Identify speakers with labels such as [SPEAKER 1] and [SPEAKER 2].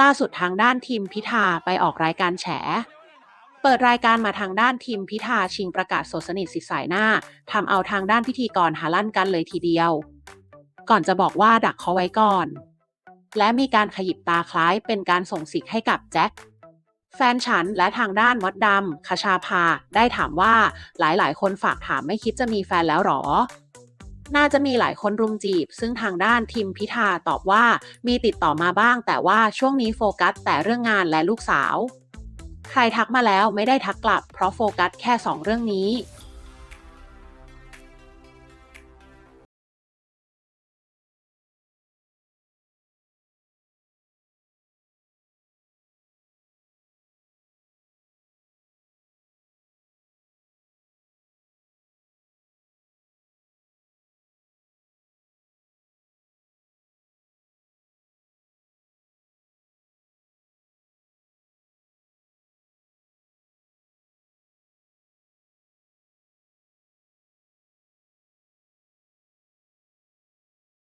[SPEAKER 1] ล่าสุดทางด้านทีมพิธาไปออกรายการแฉ เปิดรายการมาทางด้านทีมพิธาชิงประกาศโสดสนิทสิสายหน้าทำเอาทางด้านพิธีกรหาลั่นกันเลยทีเดียว ก่อนจะบอกว่าดักเขาไว้ก่อน และมีการขยิบตาคล้ายเป็นการส่งสิกให้กับแจ็คแฟนฉันและทางด้านมดดำคชาภา ได้ถามว่าหลายๆ คนฝากถามไม่คิดจะมีแฟนแล้วหรอ น่าจะมีหลายคนรุมจีบ ซึ่งทางด้านทีมพิธาตอบว่ามีติดต่อมาบ้าง แต่ว่าช่วงนี้โฟกัสแต่เรื่องงานและลูกสาว ใครทักมาแล้วไม่ได้ทักกลับ เพราะโฟกัสแค่ 2 เรื่องนี้